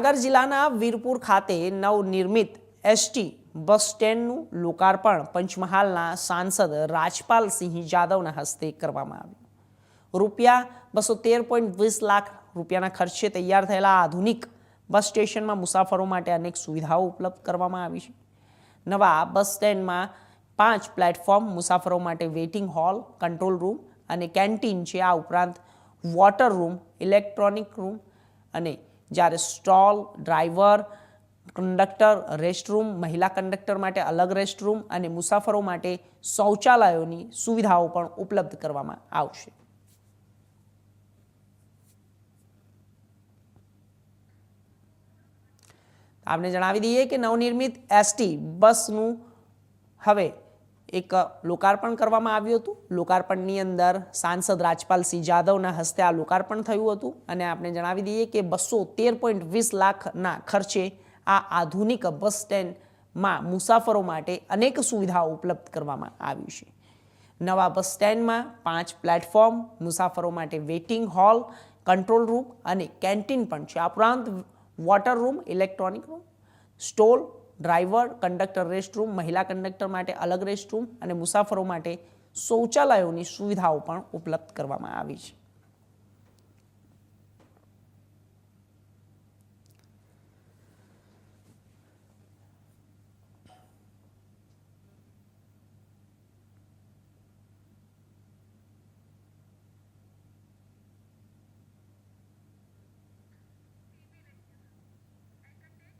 જામનગર જિલ્લાના વીરપુર ખાતે નવનિર્મિત એસટી બસ સ્ટેન્ડનું લોકાર્પણ પંચમહાલના સાંસદ રાજપાલસિંહ જાદવના હસ્તે કરવામાં આવ્યું. રૂપિયા બસો તેર પોઈન્ટ વીસ લાખ રૂપિયાના ખર્ચે તૈયાર થયેલા આધુનિક બસ સ્ટેશનમાં મુસાફરો માટે અનેક સુવિધાઓ ઉપલબ્ધ કરવામાં આવી છે. નવા બસ સ્ટેન્ડમાં પાંચ પ્લેટફોર્મ મુસાફરો માટે વેઇટિંગ હોલ, કંટ્રોલ રૂમ અને કેન્ટીન છે. આ ઉપરાંત વોટર રૂમ, ઇલેક્ટ્રોનિક રૂમ અને જ્યારે સ્ટોલ, ડ્રાઈવર, કંડક્ટર, રેસ્ટરૂમ, મહિલા કંડક્ટર માટે અલગ રેસ્ટરૂમ અને મુસાફરો માટે શૌચાલયોની સુવિધાઓ પણ ઉપલબ્ધ કરવામાં આવશે. આપને જણાવી દઈએ કે નવનિર્મિત એસટી બસનું હવે એક લોકાર્પણ કરવામાં આવ્યું હતું. લોકાર્પણની અંદર સાંસદ રાજપાલસિંહ જાદવના હસ્તે આ લોકાર્પણ થયું હતું અને આપણે જણાવી દઈએ કે બસો તેર પોઈન્ટ વીસ લાખના ખર્ચે આ આધુનિક બસ સ્ટેન્ડમાં મુસાફરો માટે અનેક સુવિધાઓ ઉપલબ્ધ કરવામાં આવી છે. નવા બસ સ્ટેન્ડમાં પાંચ પ્લેટફોર્મ, મુસાફરો માટે વેઇટિંગ હોલ, કંટ્રોલ રૂમ અને કેન્ટીન પણ છે. આ ઉપરાંત water room, electronic room, stall driver, conductor restroom, મહિલા કંડક્ટર માટે અલગ રેસ્ટરૂમ અને મુસાફરો માટે શૌચાલયોની સુવિધાઓ પણ ઉપલબ્ધ કરવામાં આવી છે.